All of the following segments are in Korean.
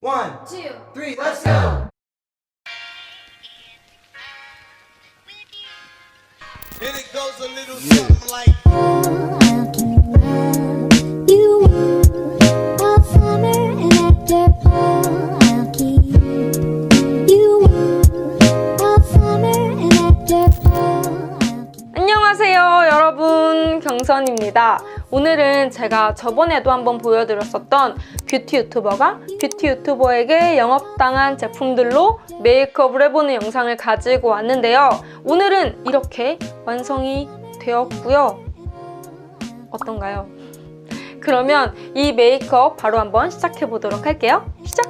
One, two, three, let's go! And it goes a little something like. 안녕하세요 여러분 경선입니다 오늘은 제가 저번에도 한번 보여드렸었던 뷰티 유튜버가 뷰티 유튜버에게 영업당한 제품들로 메이크업을 해보는 영상을 가지고 왔는데요 오늘은 이렇게 완성이 되었고요 어떤가요? 그러면 이 메이크업 바로 한번 시작해 보도록 할게요 시작!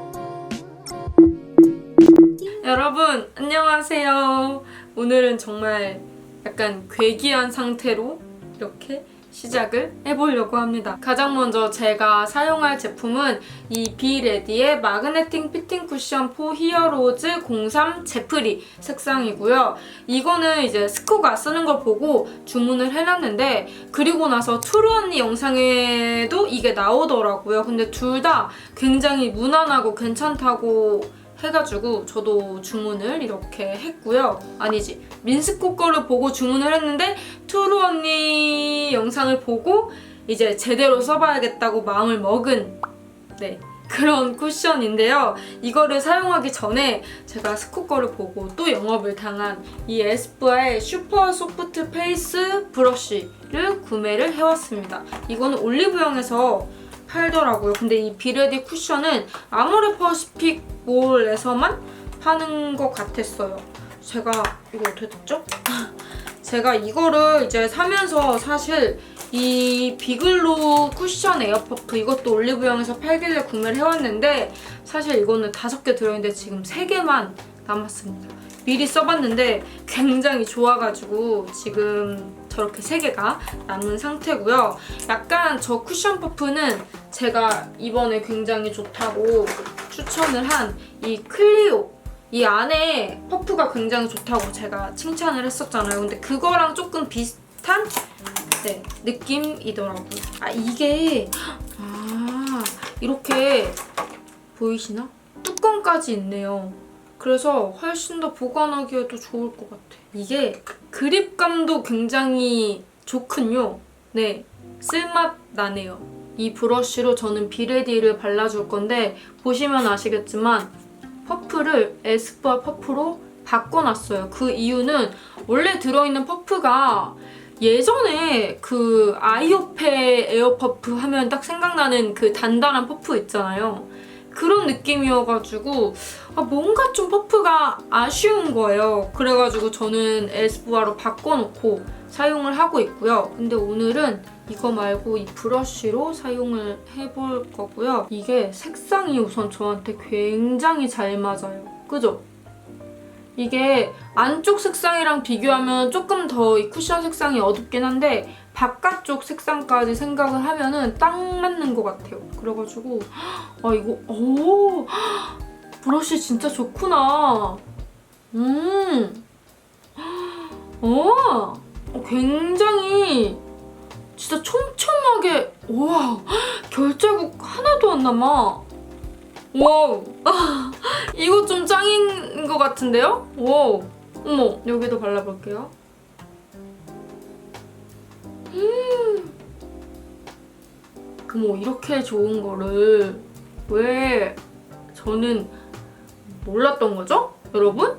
여러분 안녕하세요 오늘은 정말 약간 괴기한 상태로 이렇게 시작을 해보려고 합니다. 가장 먼저 제가 사용할 제품은 이 비레디의 마그네팅 피팅 쿠션 포 히어로즈 03 제프리 색상이고요. 이거는 이제 스코가 쓰는 걸 보고 주문을 해놨는데 그리고 나서 투루 언니 영상에도 이게 나오더라고요. 근데 둘 다 굉장히 무난하고 괜찮다고 해가지고 저도 주문을 이렇게 했고요. 아니지 민스코 거를 보고 주문을 했는데 투루 언니 영상을 보고 이제 제대로 써봐야겠다고 마음을 먹은 네 그런 쿠션인데요. 이거를 사용하기 전에 제가 스코 거를 보고 또 영업을 당한 이 에스쁘아의 슈퍼 소프트 페이스 브러쉬를 구매를 해왔습니다. 이거는 올리브영에서 팔더라고요. 근데 이 비레디 쿠션은 아모레 퍼시픽 몰에서만 파는 것 같았어요. 제가 이거 어떻게 됐죠? 제가 이거를 이제 사면서 사실 이 비글로 쿠션 에어퍼프 이것도 올리브영에서 팔길래 구매를 해왔는데 사실 이거는 다섯 개 들어있는데 지금 세 개만 남았습니다. 미리 써봤는데 굉장히 좋아가지고 지금 저렇게 세 개가 남은 상태고요. 약간 저 쿠션 퍼프는 제가 이번에 굉장히 좋다고 추천을 한 이 클리오 이 안에 퍼프가 굉장히 좋다고 제가 칭찬을 했었잖아요. 근데 그거랑 조금 비슷한 네, 느낌이더라고요. 아 이게 아 이렇게 보이시나? 뚜껑까지 있네요. 그래서 훨씬 더 보관하기에도 좋을 것 같아. 이게 그립감도 굉장히 좋군요. 네, 쓸맛 나네요. 이 브러쉬로 저는 비레디를 발라줄 건데 보시면 아시겠지만 퍼프를 에스쁘아 퍼프로 바꿔놨어요. 그 이유는 원래 들어있는 퍼프가 예전에 그 아이오페 에어퍼프 하면 딱 생각나는 그 단단한 퍼프 있잖아요. 그런 느낌이어가지고 아, 뭔가 좀 퍼프가 아쉬운 거예요. 그래가지고 저는 에스쁘아로 바꿔놓고 사용을 하고 있고요. 근데 오늘은 이거 말고 이 브러쉬로 사용을 해볼 거고요. 이게 색상이 우선 저한테 굉장히 잘 맞아요. 그죠? 이게 안쪽 색상이랑 비교하면 조금 더 이 쿠션 색상이 어둡긴 한데 바깥쪽 색상까지 생각을 하면은 딱 맞는 것 같아요. 그래가지고 아 이거 오 브러쉬 진짜 좋구나. 음, 어, 어, 굉장히 진짜 촘촘하게 와 결제국 하나도 안 남아. 와우 이거 좀 짱인 것 같은데요? 와우 어머 여기도 발라볼게요. 음 어머 이렇게 좋은 거를 왜 저는 몰랐던 거죠? 여러분?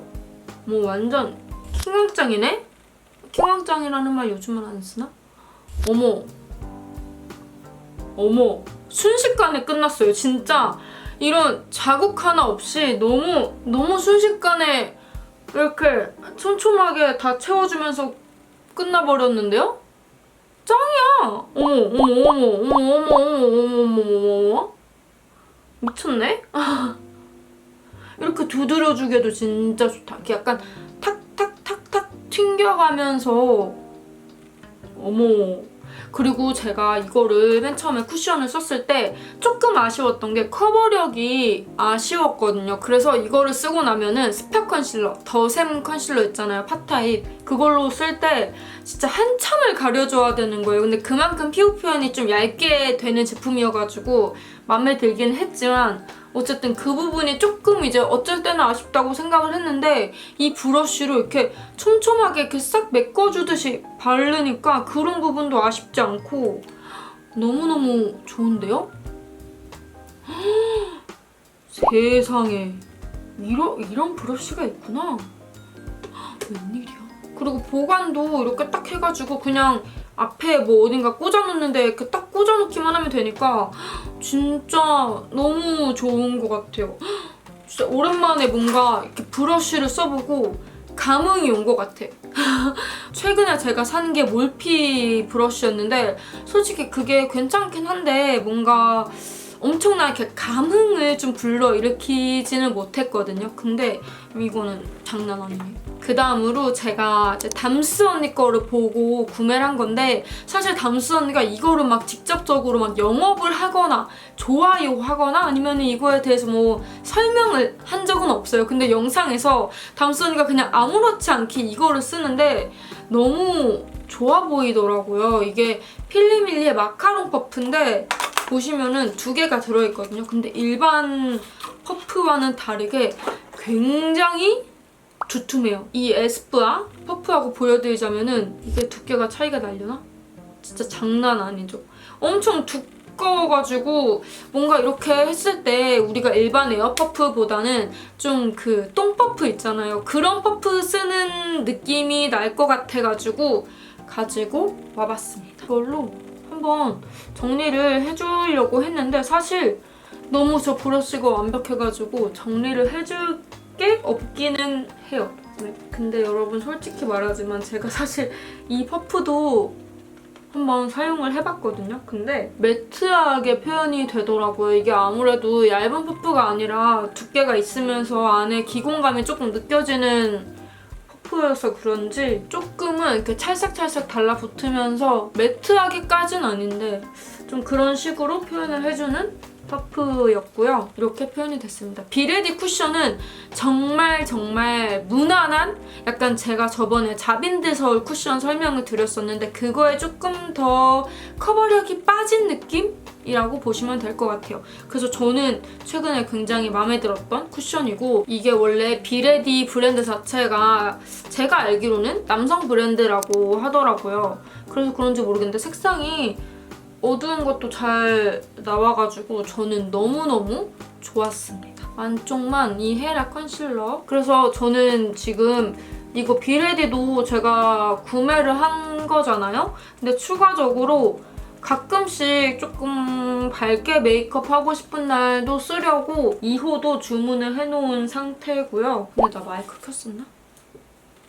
뭐 완전 킹왕짱이네? 킹왕짱이라는 말 요즘은 안 쓰나? 어머 어머 순식간에 끝났어요 진짜 이런 자국 하나 없이 너무 너무 순식간에 이렇게 촘촘하게 다 채워주면서 끝나버렸는데요? 짱이야! 어머 어머 어머 어머 어머 어머 어머 어머 어머 미쳤네? 이렇게 두드려 주기에도 진짜 좋다. 약간 탁탁탁탁 튕겨가면서 어머. 그리고 제가 이거를 맨 처음에 쿠션을 썼을 때 조금 아쉬웠던 게 커버력이 아쉬웠거든요. 그래서 이거를 쓰고 나면은 스파 컨실러, 더샘 컨실러 있잖아요. 팟타입. 그걸로 쓸 때 진짜 한참을 가려줘야 되는 거예요. 근데 그만큼 피부 표현이 좀 얇게 되는 제품이어가지고 마음에 들긴 했지만 어쨌든 그 부분이 조금 이제 어쩔 때는 아쉽다고 생각을 했는데 이 브러쉬로 이렇게 촘촘하게 이렇게 싹 메꿔주듯이 바르니까 그런 부분도 아쉽지 않고 너무너무 좋은데요? 세상에. 이런, 이런 브러쉬가 있구나. 웬일이야? 그리고 보관도 이렇게 딱 해가지고 그냥 앞에 뭐 어딘가 꽂아놓는데 이렇게 딱 꽂아놓기만 하면 되니까 진짜 너무 좋은 것 같아요. 진짜 오랜만에 뭔가 이렇게 브러쉬를 써보고 감흥이 온 것 같아. 최근에 제가 산 게 몰피 브러쉬였는데 솔직히 그게 괜찮긴 한데 뭔가 엄청난 이렇게 감흥을 좀 불러 일으키지는 못했거든요. 근데 이거는 장난 아니에요. 그 다음으로 제가 담스 언니 거를 보고 구매를 한 건데 사실 담스 언니가 이거를 막 직접적으로 막 영업을 하거나 좋아요 하거나 아니면 이거에 대해서 뭐 설명을 한 적은 없어요. 근데 영상에서 담스 언니가 그냥 아무렇지 않게 이거를 쓰는데 너무 좋아 보이더라고요. 이게 필리밀리의 마카롱 퍼프인데 보시면은 두 개가 들어있거든요. 근데 일반 퍼프와는 다르게 굉장히 두툼해요. 이 에스쁘아 퍼프하고 보여드리자면은 이게 두께가 차이가 나려나? 진짜 장난 아니죠. 엄청 두꺼워가지고 뭔가 이렇게 했을 때 우리가 일반 에어 퍼프보다는 좀 그 똥퍼프 있잖아요. 그런 퍼프 쓰는 느낌이 날 것 같아가지고 가지고 와봤습니다. 이걸로 한번 정리를 해주려고 했는데 사실 너무 저 브러쉬가 완벽해가지고 정리를 해줄 게 없기는 해요. 네, 근데 여러분 솔직히 말하지만 제가 사실 이 퍼프도 한번 사용을 해봤거든요. 근데 매트하게 표현이 되더라고요. 이게 아무래도 얇은 퍼프가 아니라 두께가 있으면서 안에 기공감이 조금 느껴지는 퍼프여서 그런지 조금은 이렇게 찰싹찰싹 달라붙으면서 매트하게까진 아닌데 좀 그런 식으로 표현을 해주는 퍼프였고요. 이렇게 표현이 됐습니다. 비레디 쿠션은 정말 정말 무난한 약간 제가 저번에 자빈드 서울 쿠션 설명을 드렸었는데 그거에 조금 더 커버력이 빠진 느낌 이라고 보시면 될 것 같아요. 그래서 저는 최근에 굉장히 마음에 들었던 쿠션이고 이게 원래 비레디 브랜드 자체가 제가 알기로는 남성 브랜드라고 하더라고요. 그래서 그런지 모르겠는데 색상이 어두운 것도 잘 나와가지고 저는 너무너무 좋았습니다. 안쪽만 이 헤라 컨실러. 그래서 저는 지금 이거 비레디도 제가 구매를 한 거잖아요? 근데 추가적으로 가끔씩 조금 밝게 메이크업 하고 싶은 날도 쓰려고 2호도 주문을 해놓은 상태고요. 근데 나 마이크 켰었나?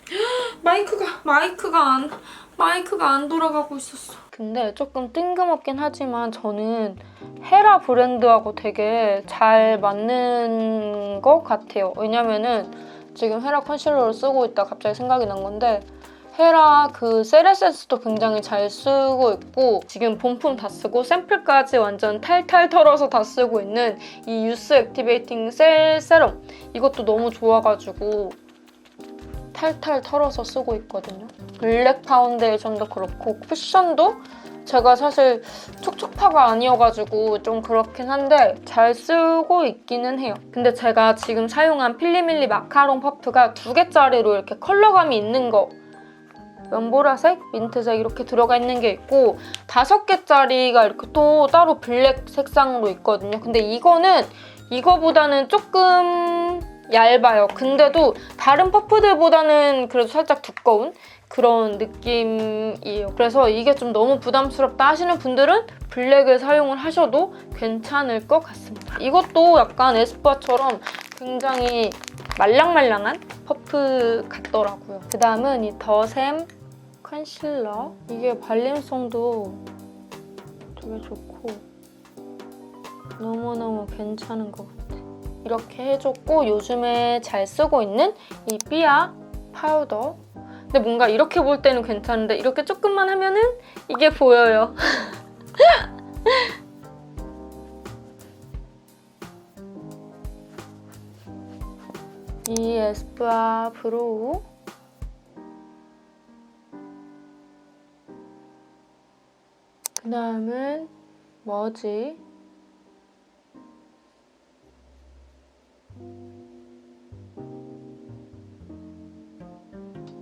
마이크가 마이크가 안 마이크가 안 돌아가고 있었어. 근데 조금 뜬금없긴 하지만 저는 헤라 브랜드하고 되게 잘 맞는 것 같아요. 왜냐면은 지금 헤라 컨실러를 쓰고 있다 갑자기 생각이 난 건데 헤라 그 세레센스도 굉장히 잘 쓰고 있고 지금 본품 다 쓰고 샘플까지 완전 탈탈 털어서 다 쓰고 있는 이 유스 액티베이팅 셀 세럼 이것도 너무 좋아가지고 탈탈 털어서 쓰고 있거든요. 블랙 파운데이션도 그렇고 쿠션도 제가 사실 촉촉파가 아니어가지고 좀 그렇긴 한데 잘 쓰고 있기는 해요. 근데 제가 지금 사용한 필리밀리 마카롱 퍼프가 두 개짜리로 이렇게 컬러감이 있는 거 연보라색, 민트색 이렇게 들어가 있는 게 있고 다섯 개짜리가 이렇게 또 따로 블랙 색상으로 있거든요. 근데 이거는 이거보다는 조금 얇아요. 근데도 다른 퍼프들보다는 그래도 살짝 두꺼운 그런 느낌이에요. 그래서 이게 좀 너무 부담스럽다 하시는 분들은 블랙을 사용을 하셔도 괜찮을 것 같습니다. 이것도 약간 에스쁘아처럼 굉장히 말랑말랑한 퍼프 같더라고요. 그 다음은 이 더샘 컨실러. 이게 발림성도 되게 좋고 너무너무 괜찮은 것 같아요. 이렇게 해줬고 요즘에 잘 쓰고 있는 이 삐아 파우더. 근데 뭔가 이렇게 볼 때는 괜찮은데 이렇게 조금만 하면은 이게 보여요. 이 에스쁘아 브로우. 그 다음은 뭐지?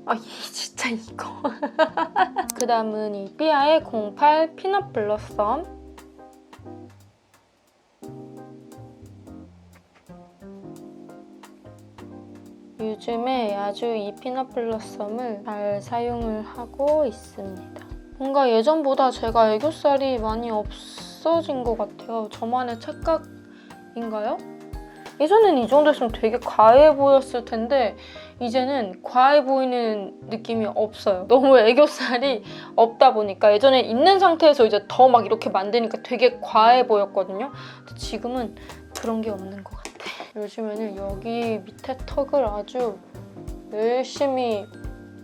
아, 이 진짜 이거. 그 다음은 이 삐아의 08 피넛 블러썸. 요즘에 아주 이 피넛 블러썸을 잘 사용을 하고 있습니다. 뭔가 예전보다 제가 애교살이 많이 없어진 것 같아요. 저만의 착각인가요? 예전엔 이 정도였으면 되게 과해 보였을 텐데 이제는 과해 보이는 느낌이 없어요. 너무 애교살이 없다 보니까 예전에 있는 상태에서 이제 더 막 이렇게 만드니까 되게 과해 보였거든요. 근데 지금은 그런 게 없는 것 같아. 요즘에는 여기 밑에 턱을 아주 열심히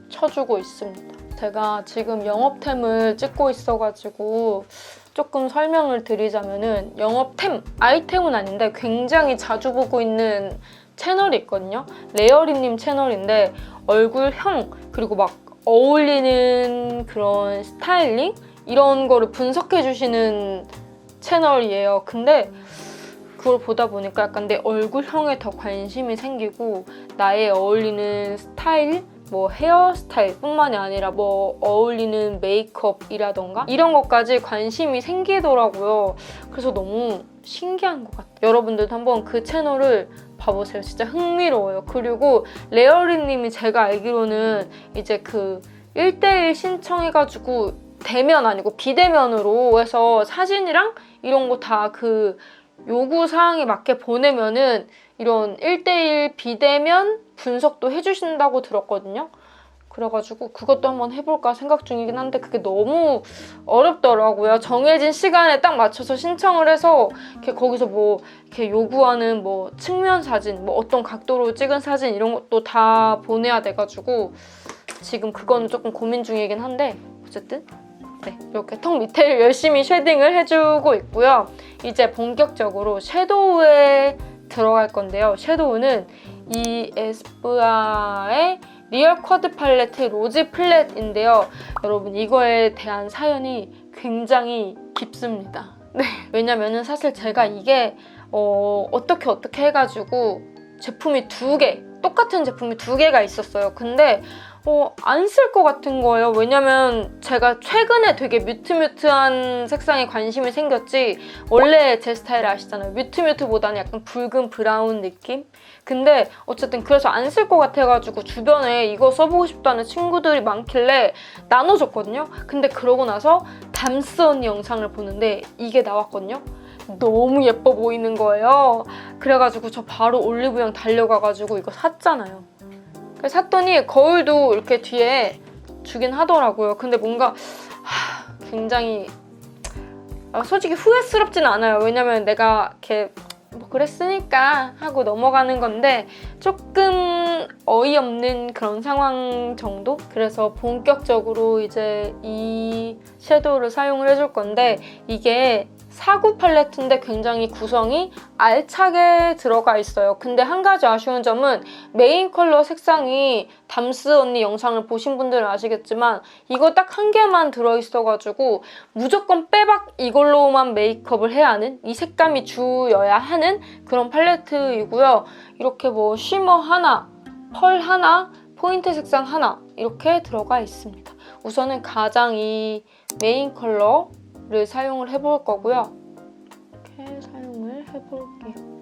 쳐주고 있습니다. 제가 지금 영업템을 찍고 있어가지고 조금 설명을 드리자면은 영업템, 아이템은 아닌데 굉장히 자주 보고 있는 채널이 있거든요. 레어리님 채널인데 얼굴형 그리고 막 어울리는 그런 스타일링 이런 거를 분석해 주시는 채널이에요. 근데 그걸 보다 보니까 약간 내 얼굴형에 더 관심이 생기고 나의 어울리는 스타일 뭐 헤어스타일 뿐만이 아니라 뭐 어울리는 메이크업이라던가 이런 것까지 관심이 생기더라고요. 그래서 너무 신기한 것 같아요. 여러분들도 한번 그 채널을 봐보세요. 진짜 흥미로워요. 그리고 레어리님이 제가 알기로는 이제 그 1대1 신청해가지고 대면 아니고 비대면으로 해서 사진이랑 이런 거 다 그 요구 사항에 맞게 보내면은 이런 1대1 비대면 분석도 해주신다고 들었거든요. 그래가지고 그것도 한번 해볼까 생각 중이긴 한데 그게 너무 어렵더라고요. 정해진 시간에 딱 맞춰서 신청을 해서 이렇게 거기서 뭐 이렇게 요구하는 뭐 측면 사진, 뭐 어떤 각도로 찍은 사진 이런 것도 다 보내야 돼가지고 지금 그거는 조금 고민 중이긴 한데 어쨌든 네 이렇게 턱 밑에를 열심히 쉐딩을 해주고 있고요. 이제 본격적으로 섀도우에 들어갈 건데요. 섀도우는 이 에스쁘아의 리얼 쿼드 팔레트 로즈 플랫인데요. 여러분 이거에 대한 사연이 굉장히 깊습니다. 네. 왜냐면은 사실 제가 이게 어, 어떻게 어떻게 해가지고 제품이 두 개, 똑같은 제품이 두 개가 있었어요. 근데 어, 안 쓸 것 같은 거예요. 왜냐면 제가 최근에 되게 뮤트뮤트한 색상에 관심이 생겼지 원래 제 스타일 아시잖아요. 뮤트뮤트보다는 약간 붉은 브라운 느낌? 근데 어쨌든 그래서 안 쓸 것 같아가지고 주변에 이거 써보고 싶다는 친구들이 많길래 나눠줬거든요. 근데 그러고 나서 담스 언니 영상을 보는데 이게 나왔거든요. 너무 예뻐 보이는 거예요. 그래가지고 저 바로 올리브영 달려가가지고 이거 샀잖아요. 샀더니 거울도 이렇게 뒤에 주긴 하더라고요. 근데 뭔가 하, 굉장히 아, 솔직히 후회스럽진 않아요. 왜냐면 내가 이렇게 뭐 그랬으니까 하고 넘어가는 건데 조금 어이없는 그런 상황 정도? 그래서 본격적으로 이제 이 섀도우를 사용을 해줄 건데 이게 사구 팔레트인데 굉장히 구성이 알차게 들어가 있어요. 근데 한 가지 아쉬운 점은 메인 컬러 색상이 담스 언니 영상을 보신 분들은 아시겠지만 이거 딱 한 개만 들어있어가지고 무조건 빼박 이걸로만 메이크업을 해야 하는 이 색감이 주여야 하는 그런 팔레트이고요. 이렇게 뭐 쉬머 하나, 펄 하나, 포인트 색상 하나 이렇게 들어가 있습니다. 우선은 가장 이 메인 컬러 를 사용을 해볼 거고요. 이렇게 사용을 해볼게요.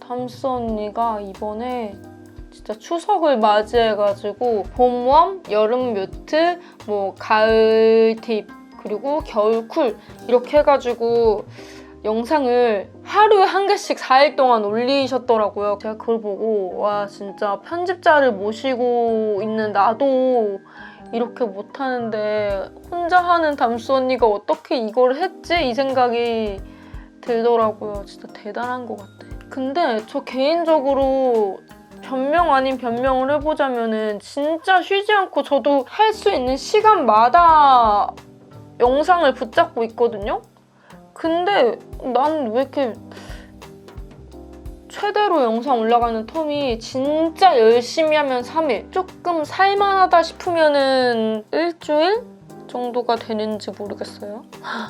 담스 언니가 이번에 진짜 추석을 맞이해가지고 봄웜, 여름 뮤트, 뭐 가을 딥, 그리고 겨울 쿨 이렇게 해가지고 영상을 하루에 한 개씩 4일 동안 올리셨더라고요. 제가 그걸 보고 와 진짜 편집자를 모시고 있는 나도 이렇게 못하는데 혼자 하는 담수 언니가 어떻게 이걸 했지? 이 생각이 들더라고요. 진짜 대단한 것 같아. 근데 저 개인적으로 변명 아닌 변명을 해보자면은 진짜 쉬지 않고 저도 할 수 있는 시간마다 영상을 붙잡고 있거든요? 근데 난 왜 이렇게 최대로 영상 올라가는 텀이 진짜 열심히 하면 3일, 조금 살만하다 싶으면은 일주일 정도가 되는지 모르겠어요.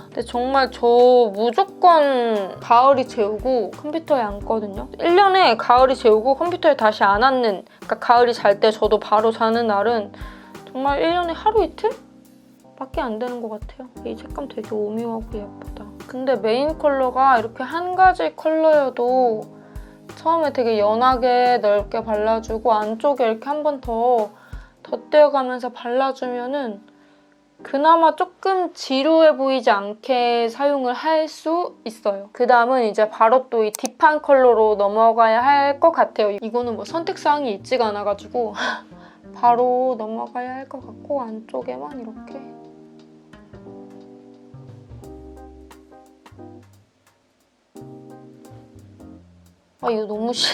근데 정말 저 무조건 가을이 재우고 컴퓨터에 앉거든요. 1년에 가을이 재우고 컴퓨터에 다시 안 앉는 그러니까 가을이 잘 때 저도 바로 자는 날은 정말 1년에 하루 이틀? 밖에 안 되는 것 같아요. 이 색감 되게 오묘하고 예쁘다. 근데 메인 컬러가 이렇게 한 가지 컬러여도 처음에 되게 연하게 넓게 발라주고 안쪽에 이렇게 한 번 더 덧대어가면서 발라주면은 그나마 조금 지루해 보이지 않게 사용을 할 수 있어요. 그 다음은 이제 바로 또 이 딥한 컬러로 넘어가야 할 것 같아요. 이거는 뭐 선택사항이 있지가 않아가지고 바로 넘어가야 할 것 같고 안쪽에만 이렇게 아 이거 너무 시...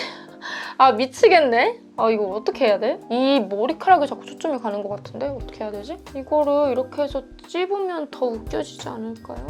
아 미치겠네? 아 이거 어떻게 해야 돼? 이 머리카락에 자꾸 초점이 가는 것 같은데? 어떻게 해야 되지? 이거를 이렇게 해서 찝으면 더 웃겨지지 않을까요?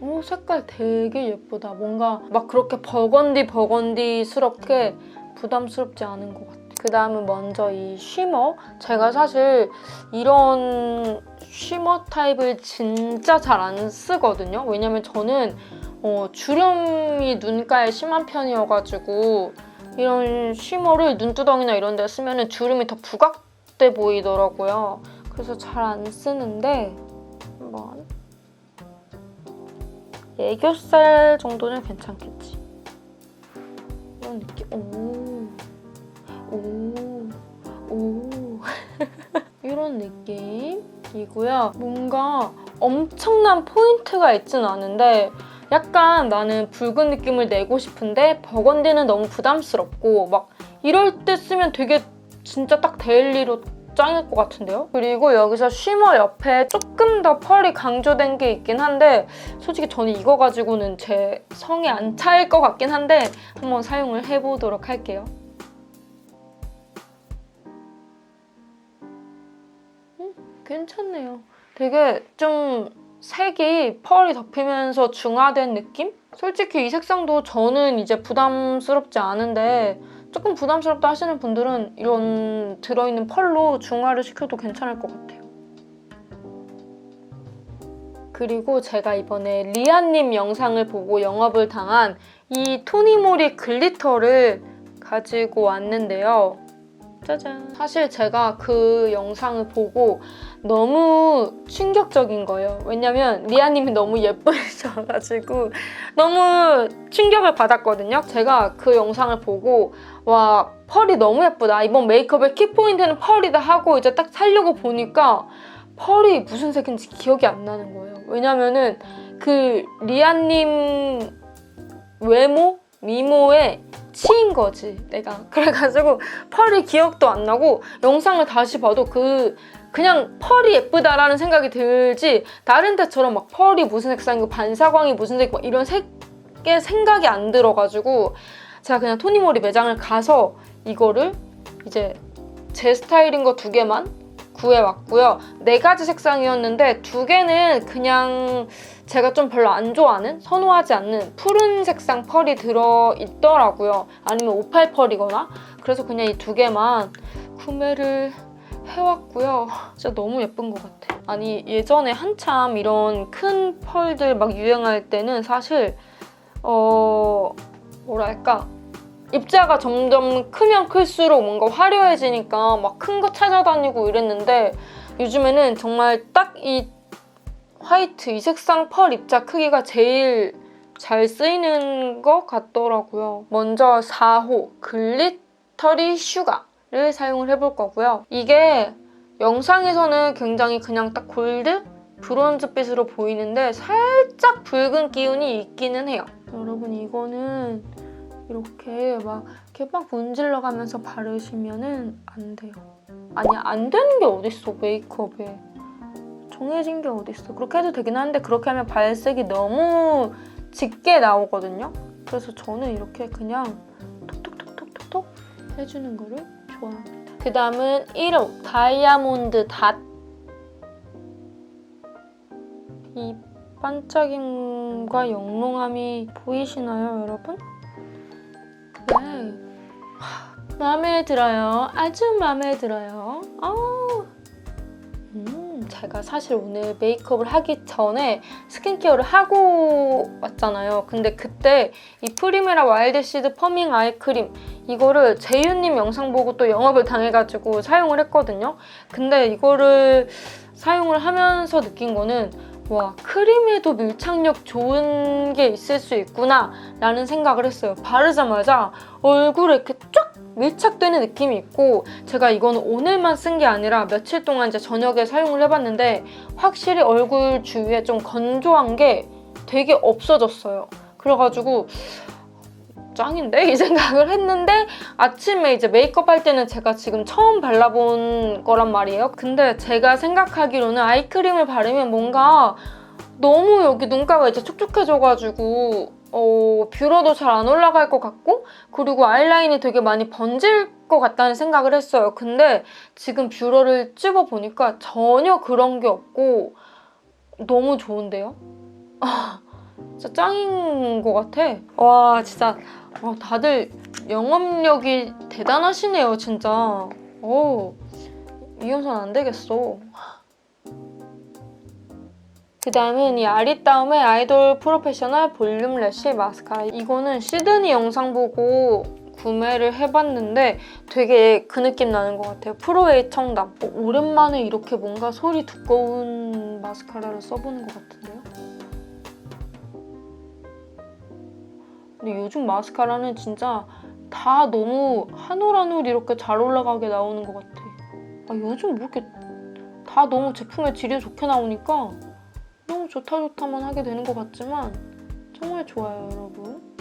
오 색깔 되게 예쁘다. 뭔가 막 그렇게 버건디 버건디스럽게 부담스럽지 않은 것 같아. 그 다음은 먼저 이 쉬머. 제가 사실 이런 쉬머 타입을 진짜 잘 안 쓰거든요. 왜냐면 저는 어, 주름이 눈가에 심한 편이어가지고 이런 쉬머를 눈두덩이나 이런 데 쓰면 주름이 더 부각돼 보이더라고요. 그래서 잘 안 쓰는데 한번 애교살 정도는 괜찮겠지. 이런 느낌. 오. 오. 오. 이런 느낌 이고요. 뭔가 엄청난 포인트가 있진 않은데 약간 나는 붉은 느낌을 내고 싶은데 버건디는 너무 부담스럽고 막 이럴 때 쓰면 되게 진짜 딱 데일리로 짱일 것 같은데요? 그리고 여기서 쉬머 옆에 조금 더 펄이 강조된 게 있긴 한데 솔직히 저는 이거 가지고는 제 성에 안 차일 것 같긴 한데 한번 사용을 해보도록 할게요. 괜찮네요. 되게 좀 색이 펄이 덮이면서 중화된 느낌? 솔직히 이 색상도 저는 이제 부담스럽지 않은데 조금 부담스럽다 하시는 분들은 이런 들어있는 펄로 중화를 시켜도 괜찮을 것 같아요. 그리고 제가 이번에 리아님 영상을 보고 영업을 당한 이 토니모리 글리터를 가지고 왔는데요. 짜잔. 사실 제가 그 영상을 보고 너무 충격적인 거예요. 왜냐면 리아님이 너무 예쁘셔가지고 너무 충격을 받았거든요. 제가 그 영상을 보고 와 펄이 너무 예쁘다. 이번 메이크업의 키포인트는 펄이다 하고 이제 딱 살려고 보니까 펄이 무슨 색인지 기억이 안 나는 거예요. 왜냐면은 그 리아님 외모 미모에 치인 거지 내가 그래가지고 펄이 기억도 안 나고 영상을 다시 봐도 그 그냥 펄이 예쁘다라는 생각이 들지 다른 데처럼 막 펄이 무슨 색상이고 반사광이 무슨 색이고 이런 색의 생각이 안 들어가지고 제가 그냥 토니모리 매장을 가서 이거를 이제 제 스타일인 거 두 개만 구해왔고요. 네 가지 색상이었는데 두 개는 그냥 제가 좀 별로 안 좋아하는, 선호하지 않는 푸른 색상 펄이 들어있더라고요. 아니면 오팔 펄이거나. 그래서 그냥 이 두 개만 구매를 해왔고요. 진짜 너무 예쁜 것 같아. 아니 예전에 한참 이런 큰 펄들 막 유행할 때는 사실 어 뭐랄까 입자가 점점 크면 클수록 뭔가 화려해지니까 막 큰 거 찾아다니고 이랬는데 요즘에는 정말 딱 이 화이트 이 색상 펄 입자 크기가 제일 잘 쓰이는 것 같더라고요. 먼저 4호 글리터리 슈가를 사용을 해볼 거고요. 이게 영상에서는 굉장히 그냥 딱 골드? 브론즈빛으로 보이는데 살짝 붉은 기운이 있기는 해요. 여러분 이거는 이렇게 막 이렇게 막 문질러 가면서 바르시면은 안 돼요. 아니야 안 되는 게 어딨어 메이크업에 정해진 게 어딨어. 그렇게 해도 되긴 한데 그렇게 하면 발색이 너무 짙게 나오거든요. 그래서 저는 이렇게 그냥 톡톡톡톡톡톡 해주는 거를 좋아합니다. 그 다음은 1호 다이아몬드 닷. 이 반짝임과 영롱함이 보이시나요, 여러분? 네. 하, 마음에 들어요. 아주 마음에 들어요. 음, 제가 사실 오늘 메이크업을 하기 전에 스킨케어를 하고 왔잖아요. 근데 그때 이 프리메라 와일드 시드 퍼밍 아이 크림 이거를 재윤님 영상 보고 또 영업을 당해가지고 사용을 했거든요. 근데 이거를 사용을 하면서 느낀 거는 와 크림에도 밀착력 좋은 게 있을 수 있구나 라는 생각을 했어요. 바르자마자 얼굴에 이렇게 쫙 밀착되는 느낌이 있고 제가 이거는 오늘만 쓴 게 아니라 며칠 동안 이제 저녁에 사용을 해봤는데 확실히 얼굴 주위에 좀 건조한 게 되게 없어졌어요. 그래가지고 짱인데 이 생각을 했는데 아침에 이제 메이크업 할 때는 제가 지금 처음 발라본 거란 말이에요. 근데 제가 생각하기로는 아이크림을 바르면 뭔가 너무 여기 눈가가 이제 촉촉해져가지고 어, 뷰러도 잘 안 올라갈 것 같고 그리고 아이라인이 되게 많이 번질 것 같다는 생각을 했어요. 근데 지금 뷰러를 찝어 보니까 전혀 그런 게 없고 너무 좋은데요? 아, 진짜 짱인 것 같아. 와 진짜 어, 다들 영업력이 대단하시네요, 진짜. 오, 이 영상 안 되겠어. 그 다음은 이 아리따움의 아이돌 프로페셔널 볼륨 래쉬 마스카라. 이거는 시드니 영상 보고 구매를 해봤는데 되게 그 느낌 나는 것 같아요. 프로웨이 청담. 어, 오랜만에 이렇게 뭔가 솔이 두꺼운 마스카라를 써보는 것 같은데요. 근데 요즘 마스카라는 진짜 다 너무 한 올 한 올 이렇게 잘 올라가게 나오는 것 같아. 아, 요즘 뭐 이렇게 다 너무 제품의 질이 좋게 나오니까 너무 좋다 좋다만 하게 되는 것 같지만 정말 좋아요, 여러분.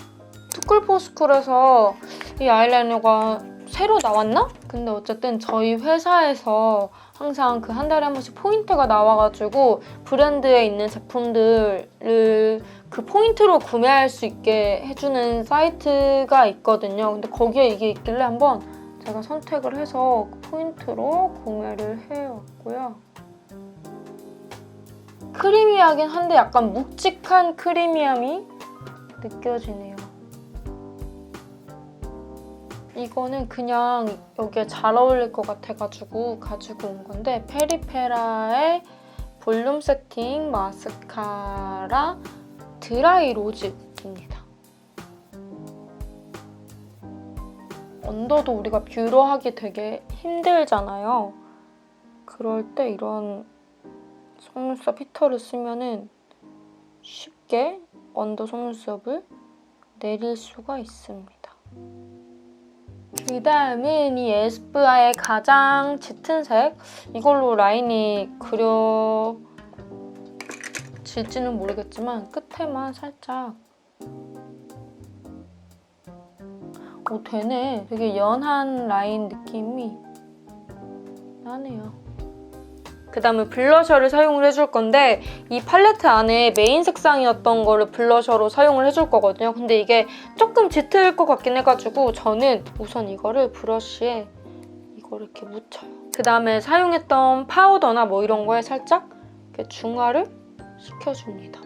투쿨포스쿨에서 이 아이라이너가 새로 나왔나? 근데 어쨌든 저희 회사에서 항상 그 한 달에 한 번씩 포인트가 나와가지고 브랜드에 있는 제품들을 그 포인트로 구매할 수 있게 해주는 사이트가 있거든요. 근데 거기에 이게 있길래 한번 제가 선택을 해서 그 포인트로 구매를 해왔고요. 크리미하긴 한데 약간 묵직한 크리미함이 느껴지네요. 이거는 그냥 여기에 잘 어울릴 것 같아가지고 가지고 온 건데 페리페라의 볼륨 세팅 마스카라 드라이 로즈입니다. 언더도 우리가 뷰러 하기 되게 힘들잖아요. 그럴 때 이런 속눈썹 히터를 쓰면은 쉽게 언더 속눈썹을 내릴 수가 있습니다. 그 다음은 이 에스쁘아의 가장 짙은 색. 이걸로 라인이 그려질지는 모르겠지만 끝에만 살짝. 오 되네. 되게 연한 라인 느낌이 나네요 그 다음에 블러셔를 사용을 해줄 건데 이 팔레트 안에 메인 색상이었던 거를 블러셔로 사용을 해줄 거거든요. 근데 이게 조금 짙을 것 같긴 해가지고 저는 우선 이거를 브러쉬에 이거를 이렇게 묻혀요. 그 다음에 사용했던 파우더나 뭐 이런 거에 살짝 이렇게 중화를 시켜줍니다.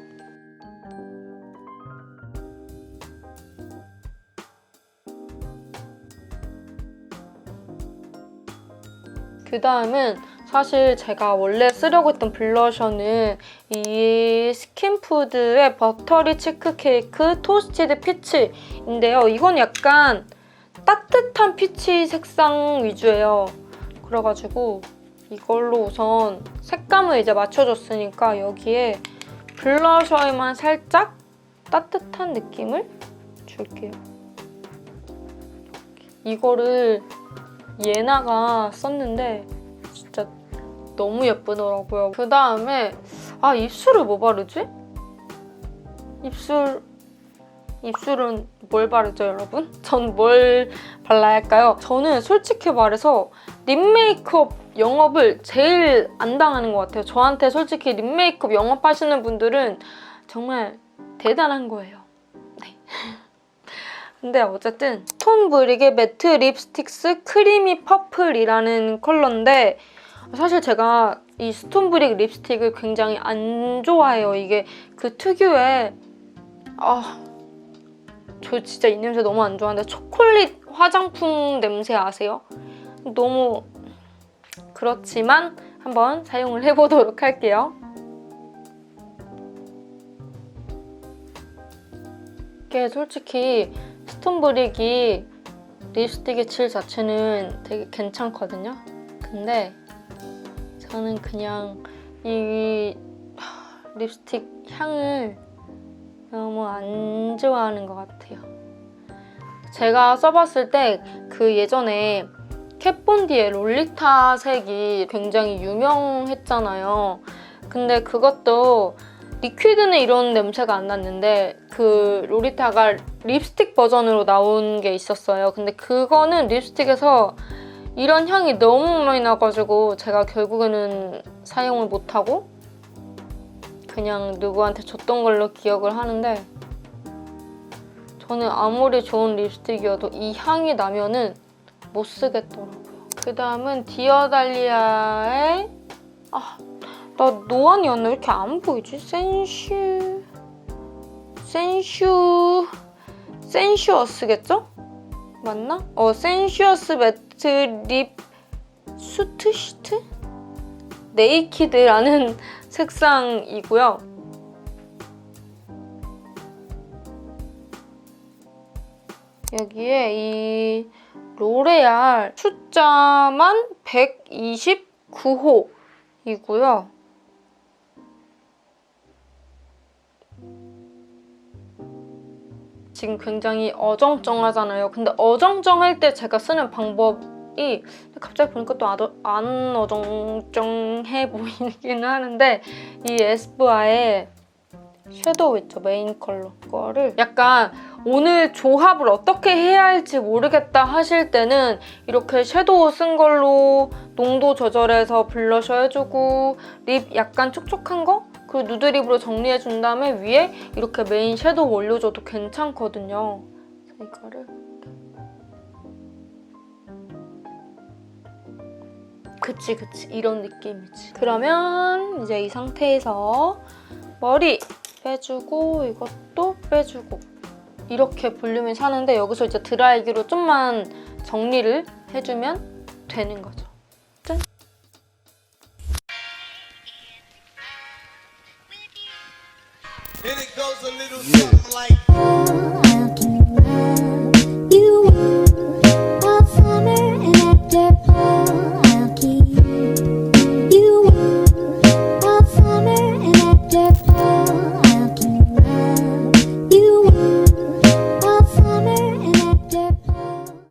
그 다음은 사실 제가 원래 쓰려고 했던 블러셔는 이 스킨푸드의 버터리 치크케이크 토스티드 피치인데요. 이건 약간 따뜻한 피치 색상 위주예요. 그래가지고 이걸로 우선 색감을 이제 맞춰줬으니까 여기에 블러셔에만 살짝 따뜻한 느낌을 줄게요. 이거를 예나가 썼는데 너무 예쁘더라고요. 그 다음에 아 입술을 뭐 바르지? 입술 입술은 뭘 바르죠, 여러분? 전 뭘 발라야 할까요? 저는 솔직히 말해서 립 메이크업 영업을 제일 안 당하는 것 같아요. 저한테 솔직히 립 메이크업 영업하시는 분들은 정말 대단한 거예요. 네. 근데 어쨌든 톤 브릭의 매트 립스틱스 크리미 퍼플이라는 컬러인데 사실 제가 이 스톤브릭 립스틱을 굉장히 안 좋아해요. 이게 그 특유의 아, 저 진짜 이 냄새 너무 안 좋아하는데 초콜릿 화장품 냄새 아세요? 너무 그렇지만 한번 사용을 해보도록 할게요. 이게 솔직히 스톤브릭이 립스틱의 질 자체는 되게 괜찮거든요. 근데 저는 그냥 이 하, 립스틱 향을 너무 안 좋아하는 것 같아요. 제가 써봤을 때 그 예전에 캣본디의 롤리타 색이 굉장히 유명했잖아요. 근데 그것도 리퀴드는 이런 냄새가 안 났는데 그 롤리타가 립스틱 버전으로 나온 게 있었어요. 근데 그거는 립스틱에서 이런 향이 너무 많이 나가지고 제가 결국에는 사용을 못하고 그냥 누구한테 줬던 걸로 기억을 하는데 저는 아무리 좋은 립스틱이어도 이 향이 나면은 못 쓰겠더라고요. 그 다음은 디어달리아의 아, 나 노안이었나? 왜 이렇게 안 보이지? 센슈 센슈 센슈어스겠죠? 맞나? 어 센슈어스 매트 립 수트 시트? 네이키드라는 색상이고요. 여기에 이 로레알 숫자만 129호이고요. 지금 굉장히 어정쩡하잖아요. 근데 어정쩡할 때 제가 쓰는 방법이 갑자기 보니까 또 안 어정쩡해 보이긴 하는데 이 에스쁘아의 섀도우 있죠 메인 컬러 거를 약간 오늘 조합을 어떻게 해야 할지 모르겠다 하실 때는 이렇게 섀도우 쓴 걸로 농도 조절해서 블러셔 해주고 립 약간 촉촉한 거? 그 누드립으로 정리해 준 다음에 위에 이렇게 메인 섀도우 올려줘도 괜찮거든요. 이거를 그치 그치 이런 느낌이지. 그러면 이제 이 상태에서 머리 빼주고 이것도 빼주고 이렇게 볼륨이 사는데 여기서 이제 드라이기로 좀만 정리를 해주면 되는 거죠. do something like